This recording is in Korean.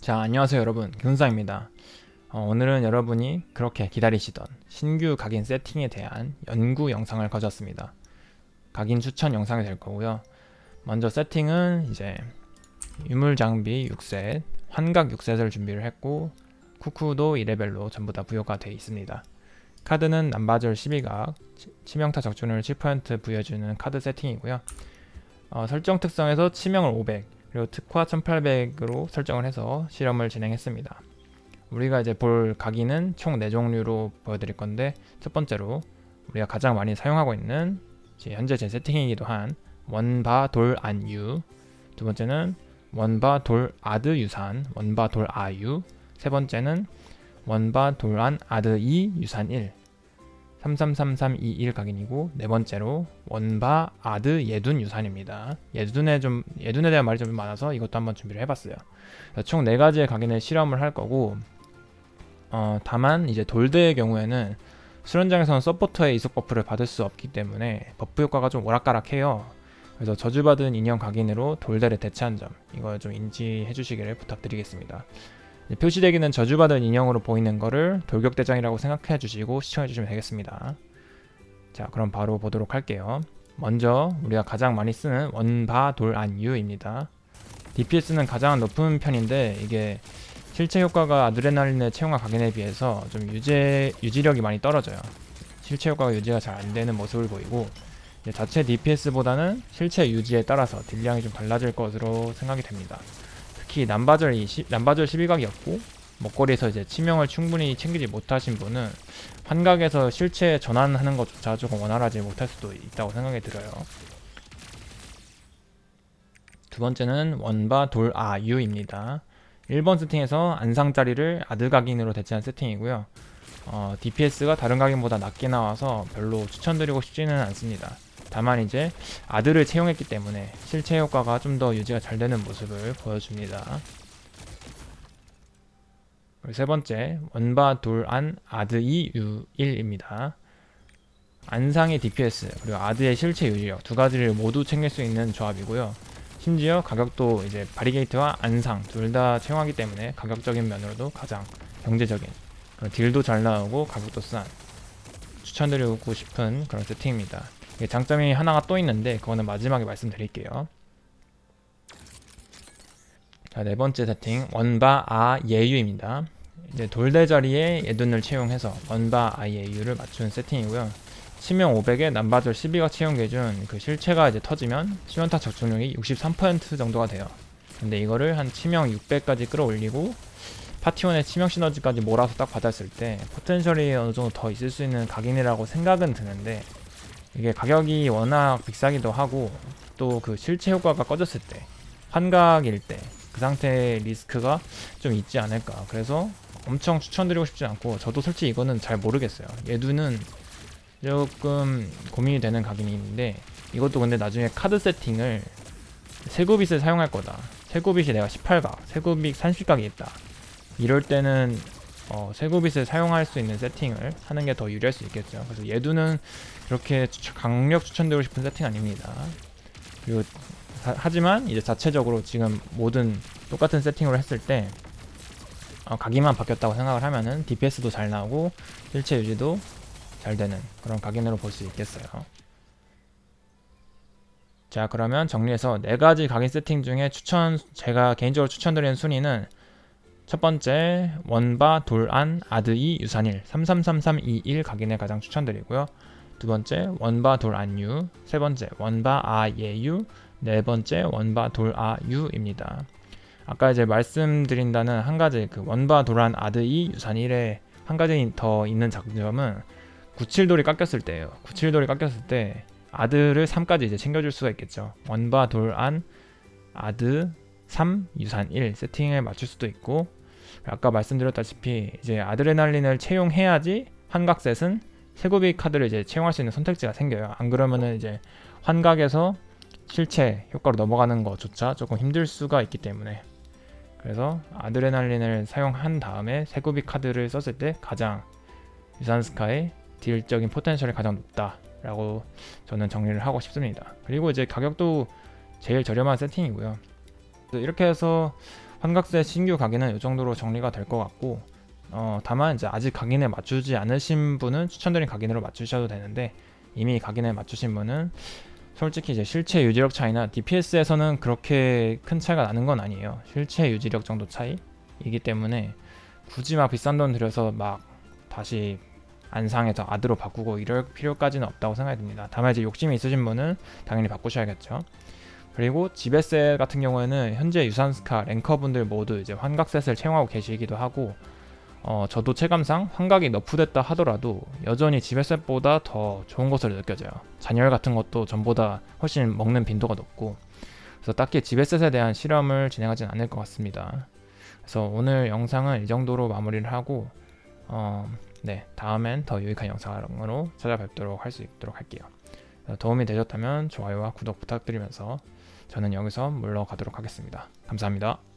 자, 안녕하세요 여러분. 경사입니다. 어, 오늘은 여러분이 그렇게 기다리시던 신규 각인 세팅에 대한 연구 영상을 가져왔습니다. 각인 추천 영상이 될 거고요. 먼저 세팅은 이제 유물 장비 6셋, 환각 6셋을 준비를 했고 쿠쿠도 2레벨로 전부 다 부여가 되어 있습니다. 카드는 남바절 12각, 치- 치명타 적중률 7% 부여해주는 카드 세팅이고요. 어, 설정 특성에서 치명을 500, 그리고 특화 1800으로 설정을 해서 실험을 진행했습니다. 우리가 이제 볼 각인은 총 4종류로 보여드릴 건데 첫 번째로 우리가 가장 많이 사용하고 있는 현재 제 세팅이기도 한 원바 돌 안유 두 번째는 원바 돌 아드 유산 원바 돌 아유 세 번째는 원바 돌 안 아드 2 유산 1 333321 각인이고 네 번째로 원바 아드 예둔 유산입니다. 예둔에 좀 예둔에 대한 말이 좀 많아서 이것도 한번 준비를 해봤어요. 총 네 가지의 각인을 실험을 할 거고 어, 다만 이제 돌대의 경우에는 수련장에서는 서포터의 이속 버프를 받을 수 없기 때문에 버프 효과가 좀 오락가락해요. 그래서 저주받은 인형 각인으로 돌대를 대체한 점 이거 좀 인지해 주시기를 부탁드리겠습니다. 표시되기는 저주받은 인형으로 보이는 거를 돌격대장이라고 생각해 주시고 시청해 주시면 되겠습니다. 자 그럼 바로 보도록 할게요. 먼저 우리가 가장 많이 쓰는 원바 돌안유입니다. DPS는 가장 높은 편인데 이게 실체 효과가 아드레날린의 체용과 각인에 비해서 좀 유지 유지력이 많이 떨어져요. 실체 효과가 유지가 잘 안 되는 모습을 보이고 자체 DPS보다는 실체 유지에 따라서 딜량이 좀 달라질 것으로 생각이 됩니다. 특히 남바절이 시- 남바절 12각이었고 먹거리에서 이제 치명을 충분히 챙기지 못하신 분은 환각에서 실체 전환하는 것조차 조금 원활하지 못할 수도 있다고 생각이 들어요. 두 번째는 원바 돌 아유입니다. 1번 세팅에서 안상자리를 아드각인으로 대체한 세팅이고요. 어, DPS가 다른 각인보다 낮게 나와서 별로 추천드리고 싶지는 않습니다. 다만 이제 아드를 채용했기 때문에 실체 효과가 좀 더 유지가 잘 되는 모습을 보여줍니다. 세 번째 원바 돌 안 아드 2 U1입니다. 안상의 DPS 그리고 아드의 실체 유지력 두 가지를 모두 챙길 수 있는 조합이고요. 심지어 가격도 이제 바리게이트와 안상 둘 다 채용하기 때문에 가격적인 면으로도 가장 경제적인 딜도 잘 나오고 가격도 싼 추천드리고 싶은 그런 세팅입니다. 이게 장점이 하나가 또 있는데 그거는 마지막에 말씀드릴게요. 자, 네 번째 세팅 원바 아 예유입니다. 이제 돌대 자리에 예둔을 채용해서 원바 아 예유를 맞춘 세팅이고요. 치명 500에 남바절 12가 채용 기준 그 실체가 이제 터지면 시원타 적중률이 63% 정도가 돼요. 근데 이거를 한 치명 600까지 끌어올리고 파티원의 치명 시너지까지 몰아서 딱 받았을 때 포텐셜이 어느 정도 더 있을 수 있는 각인이라고 생각은 드는데 이게 가격이 워낙 비싸기도 하고 또 그 실체 효과가 꺼졌을 때 환각일 때 그 상태의 리스크가 좀 있지 않을까. 그래서 엄청 추천드리고 싶지 않고 저도 솔직히 이거는 잘 모르겠어요. 예두는 조금 고민이 되는 각인이 있는데 이것도 근데 나중에 카드 세팅을 세구빗을 사용할 거다. 세구빗이 내가 18각 세구빗 30각이 있다. 이럴 때는 어, 세구빗을 사용할 수 있는 세팅을 하는 게 더 유리할 수 있겠죠 그래서 예두는 그렇게 추- 강력 추천드리고 싶은 세팅 아닙니다 그리고 하- 하지만 이제 자체적으로 지금 모든 똑같은 세팅으로 했을 때 어, 각인만 바뀌었다고 생각을 하면은 DPS도 잘 나오고 실체 유지도 잘 되는 그런 각인으로 볼 수 있겠어요. 자 그러면 정리해서 네 가지 각인 세팅 중에 추천 제가 개인적으로 추천드리는 순위는 첫 번째 원바 돌안 아드이 유산일 333321 각인을 가장 추천드리고요. 두 번째 원바 돌안유, 세 번째 원바 아예유, 네 번째 원바 돌아유입니다. 아까 이제 말씀드린다는 한 가지 그 원바 돌안 아드이 유산일에 한 가지 더 있는 장점은 97돌이 깎였을 때예요. 97돌이 깎였을 때 아드를 3까지 이제 챙겨줄 수가 있겠죠. 원바 돌안 아드 3 유산 1 세팅을 맞출 수도 있고 아까 말씀드렸다시피 이제 아드레날린을 채용해야지 환각셋은 세구비 카드를 이제 채용할 수 있는 선택지가 생겨요. 안 그러면은 이제 환각에서 실체 효과로 넘어가는 것조차 조금 힘들 수가 있기 때문에 그래서 아드레날린을 사용한 다음에 세구비 카드를 썼을 때 가장 유산스카의 딜적인 포텐셜이 가장 높다라고 저는 정리를 하고 싶습니다. 그리고 이제 가격도 제일 저렴한 세팅이고요. 이렇게 해서 환각세 신규 각인은 이 정도로 정리가 될 것 같고 어, 다만 이제 아직 각인에 맞추지 않으신 분은 추천드린 각인으로 맞추셔도 되는데 이미 각인에 맞추신 분은 솔직히 이제 실체 유지력 차이나 DPS에서는 그렇게 큰 차이가 나는 건 아니에요. 실체 유지력 정도 차이이기 때문에 굳이 막 비싼 돈 들여서 막 다시 안상에서 아드로 바꾸고 이럴 필요까지는 없다고 생각이 듭니다. 다만 이제 욕심이 있으신 분은 당연히 바꾸셔야겠죠. 그리고 지베셋 같은 경우에는 현재 유산스카 랭커분들 모두 이제 환각셋을 채용하고 계시기도 하고 어, 저도 체감상 환각이 너프됐다 하더라도 여전히 지베셋보다 더 좋은 것으로 느껴져요. 잔열 같은 것도 전보다 훨씬 먹는 빈도가 높고 그래서 딱히 지베셋에 대한 실험을 진행하진 않을 것 같습니다. 그래서 오늘 영상은 이 정도로 마무리를 하고 어, 네 다음엔 더 유익한 영상으로 찾아뵙도록 할 수 있도록 할게요. 도움이 되셨다면 좋아요와 구독 부탁드리면서 저는 여기서 물러가도록 하겠습니다. 감사합니다.